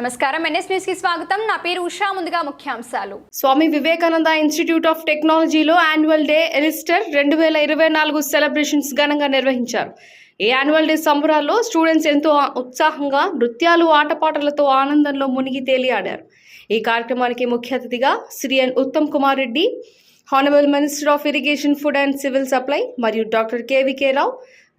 నమస్కారం. ఎన్ఎస్ న్యూస్కి స్వాగతం. నా పేరు ఉషా. ముందుగా ముఖ్యాంశాలు. స్వామి వివేకానంద ఇన్స్టిట్యూట్ ఆఫ్ టెక్నాలజీలో యాన్యువల్ డే ఎలిస్టర్ రెండు వేల ఇరవై నాలుగు సెలబ్రేషన్స్ ఘనంగా నిర్వహించారు. ఈ యాన్యువల్ డే సంబరాల్లో స్టూడెంట్స్ ఎంతో ఉత్సాహంగా నృత్యాలు ఆటపాటలతో ఆనందంలో మునిగి తేలియాడారు. ఈ కార్యక్రమానికి ముఖ్య అతిథిగా Shri N Uttam Kumar Reddy honourable minister of irrigation food and civil supply మరియు doctor KVK Rao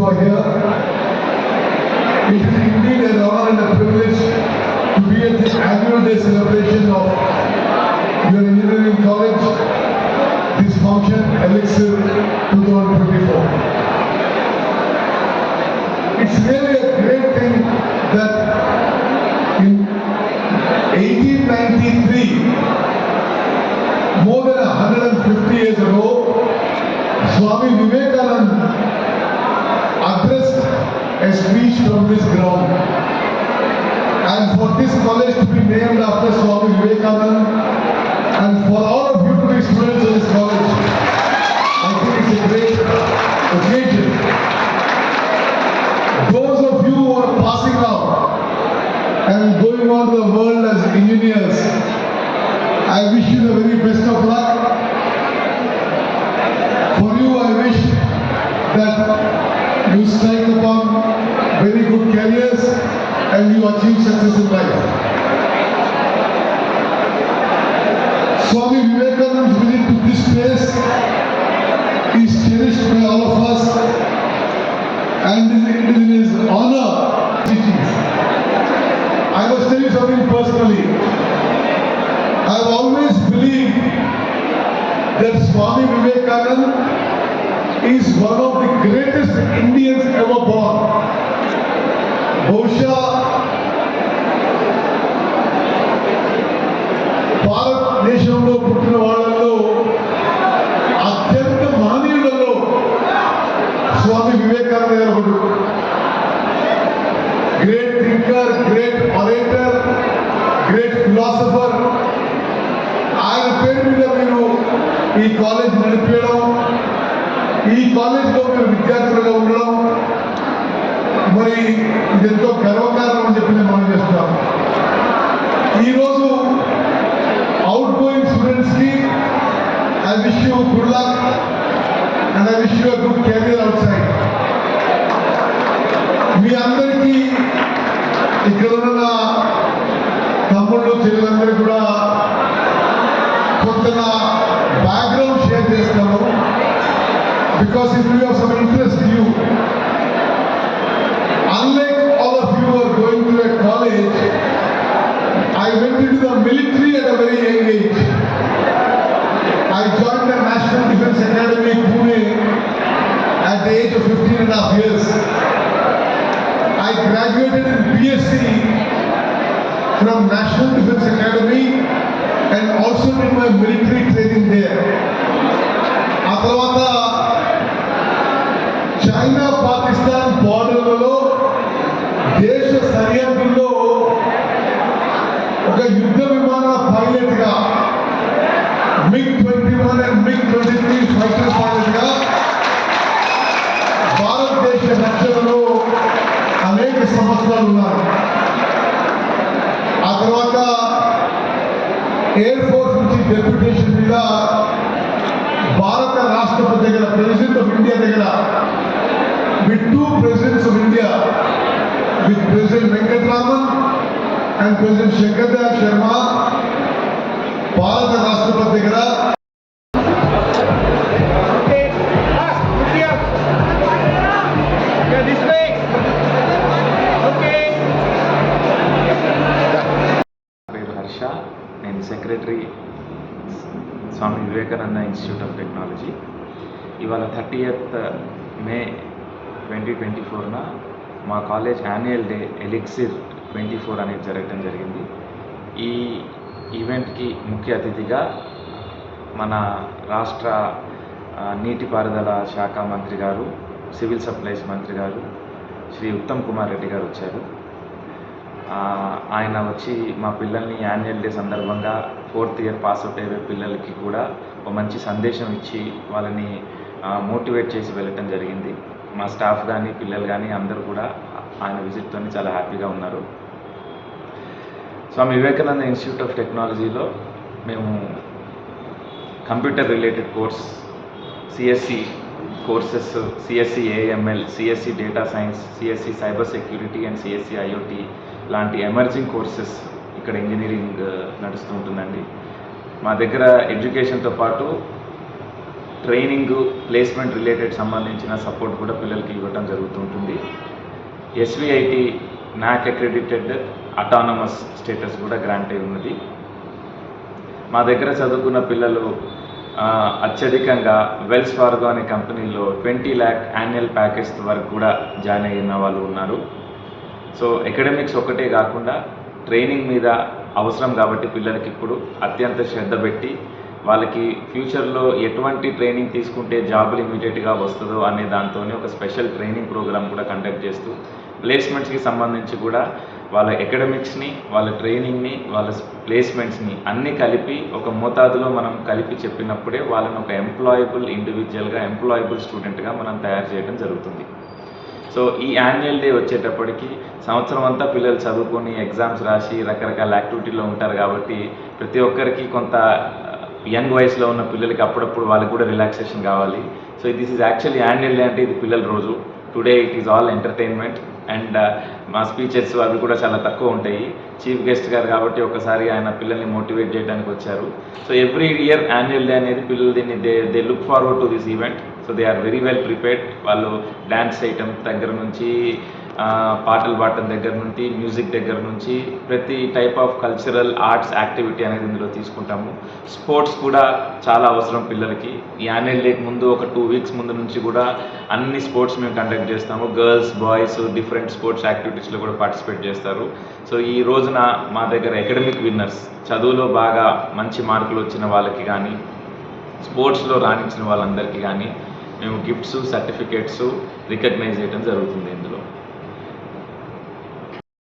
who are here. It is indeed an honor and a privilege to be at the annual day celebration of your engineering college, this function, Elixir 2024. It's really a speech from this ground. And for this college to be named after Swami Jesus in life. Swami Vivekananda's visit to this place is cherished by all of us and it is in his honor teachings. I was telling something personally. I have always believed that Swami Vivekananda is one of the greatest Indians ever born. Bhusha great philosopher ఆయన పేరు మీద మీరు ఈ college నడిపించడం ఈ కాలేజ్లో మీరు విద్యార్థులుగా ఉండడం. మరి ఇది ఎంతో గర్వకారణం అని చెప్పి నేను మనం చేస్తున్నాను ఈరోజు అవుట్ గోయింగ్ స్టూడెంట్స్కి I wish you good luck and I wish you good career outside మీ అందరికీ ఇక్కడ ఉన్న Because it will some interest you unlike all of you who are going to a college, I went into the military at a very young age. I joined the National Defense Academy, Pune, at the age of 15 and a half years. I graduated in BSc from National Defense Academy and also did my military training there. ఆ తర్వాత China Pakistan బార్డర్లలో దేశ సరిహద్దుల్లో ఒక యుద్ధ విమాన పైలట్గా MiG twenty one and MiG twenty three fighter పైలట్గా భారతదేశ రక్షణలో అనేక సంవత్సరాలు ఉన్నారు. ఆ తర్వాత ఎయిర్ ఫోర్స్ నుంచి డెప్యుటేషన్ మీద భారత రాష్ట్రపతి దగ్గర ప్రెసిడెంట్ ఆఫ్ ఇండియా దగ్గర with two presidents of India, with President Venkatraman and President Shankar Dayal Sharma, భారత రాష్ట్రపతి దగ్గర పేరు హర్ష నేను secretary Swami Vivekananda institute of technology ఇవాళ థర్టీయత్ మే ట్వంటీ ట్వంటీ ఫోర్న మా college annual day elixir twenty four అనేది జరగడం జరిగింది. ఈ ఈవెంట్కి ముఖ్య అతిథిగా మన రాష్ట్ర నీటిపారుదల శాఖ మంత్రి గారు సివిల్ సప్లైస్ మంత్రి గారు శ్రీ ఉత్తమ్ కుమార్ రెడ్డి గారు వచ్చారు. ఆయన వచ్చి మా పిల్లల్ని యాన్యువల్ డే సందర్భంగా ఫోర్త్ ఇయర్ పాస్ అవుట్ అయ్యే పిల్లలకి కూడా ఒక మంచి సందేశం ఇచ్చి వాళ్ళని మోటివేట్ చేసి వెళ్ళటం జరిగింది. మా స్టాఫ్ కానీ పిల్లలు కానీ అందరూ కూడా ఆయన విజిట్తో చాలా హ్యాపీగా ఉన్నారు. స్వామి వివేకానంద ఇన్స్టిట్యూట్ ఆఫ్ టెక్నాలజీలో మేము computer related course CSC courses CSC AML CSC data science CSC cyber security and CSC IoT లాంటి ఎమర్జింగ్ కోర్సెస్ ఇక్కడ ఇంజనీరింగ్ uh, నడుస్తూ ఉంటుందండి. మా దగ్గర ఎడ్యుకేషన్తో పాటు ట్రైనింగ్ ప్లేస్మెంట్ రిలేటెడ్ సంబంధించిన సపోర్ట్ కూడా పిల్లలకి ఇవ్వడం జరుగుతుంటుంది. SVIT NAAC accredited autonomous status కూడా గ్రాంట్ అయి ఉన్నది. మా దగ్గర చదువుకున్న పిల్లలు అత్యధికంగా వెల్స్ ఫార్గో అనే కంపెనీలో ట్వంటీ ల్యాక్ యాన్యువల్ ప్యాకేజ్ వరకు కూడా జాయిన్ అయిన వాళ్ళు ఉన్నారు. సో ఎకడమిక్స్ ఒకటే కాకుండా ట్రైనింగ్ మీద అవసరం కాబట్టి పిల్లలకి ఇప్పుడు అత్యంత శ్రద్ధ పెట్టి వాళ్ళకి ఫ్యూచర్లో ఎటువంటి ట్రైనింగ్ తీసుకుంటే జాబులు ఇమీడియట్గా వస్తుందో అనే దాంతో ఒక స్పెషల్ ట్రైనింగ్ ప్రోగ్రామ్ కూడా కండక్ట్ చేస్తూ ప్లేస్మెంట్స్కి సంబంధించి కూడా వాళ్ళ ఎకడమిక్స్ని వాళ్ళ ట్రైనింగ్ని వాళ్ళ ప్లేస్మెంట్స్ని అన్నీ కలిపి ఒక మోతాదులో మనం కలిపి చెప్పినప్పుడే వాళ్ళని ఒక ఎంప్లాయబుల్ ఇండివిజువల్గా ఎంప్లాయబుల్ స్టూడెంట్గా మనం తయారు చేయడం జరుగుతుంది. సో ఈ యాన్యువల్ డే వచ్చేటప్పటికి సంవత్సరం అంతా పిల్లలు చదువుకొని ఎగ్జామ్స్ రాసి రకరకాల యాక్టివిటీలో ఉంటారు కాబట్టి ప్రతి ఒక్కరికి కొంత యంగ్ వయసులో ఉన్న పిల్లలకి అప్పుడప్పుడు వాళ్ళకి కూడా రిలాక్సేషన్ కావాలి. So this is actually annual day అంటే ఇది పిల్లల రోజు. Today it is all entertainment and మా స్పీచెస్ అవి కూడా చాలా తక్కువ ఉంటాయి. చీఫ్ గెస్ట్ గారు కాబట్టి ఒకసారి ఆయన పిల్లల్ని మోటివేట్ చేయడానికి వచ్చారు. So every year annual day అనేది పిల్లలు దీన్ని they they look forward to this event so they are very well prepared వాళ్ళు డ్యాన్స్ చేయటం దగ్గర నుంచి పాటలు పాడటం దగ్గర నుంచి మ్యూజిక్ దగ్గర నుంచి ప్రతి type of cultural arts activity అనేది ఇందులో తీసుకుంటాము. స్పోర్ట్స్ కూడా చాలా అవసరం పిల్లలకి. ఈ యాన్యువల్ డేకి ముందు ఒక టూ వీక్స్ ముందు నుంచి కూడా అన్ని స్పోర్ట్స్ మేము కండక్ట్ చేస్తాము. గర్ల్స్ బాయ్స్ డిఫరెంట్ స్పోర్ట్స్ యాక్టివిటీస్లో కూడా పార్టిసిపేట్ చేస్తారు. సో ఈ రోజున మా దగ్గర అకాడమిక్ విన్నర్స్ చదువులో బాగా మంచి మార్కులు వచ్చిన వాళ్ళకి కానీ స్పోర్ట్స్లో రాణించిన వాళ్ళందరికీ కానీ మేము గిఫ్ట్స్ సర్టిఫికేట్స్ రికగ్నైజ్ చేయడం జరుగుతుంది.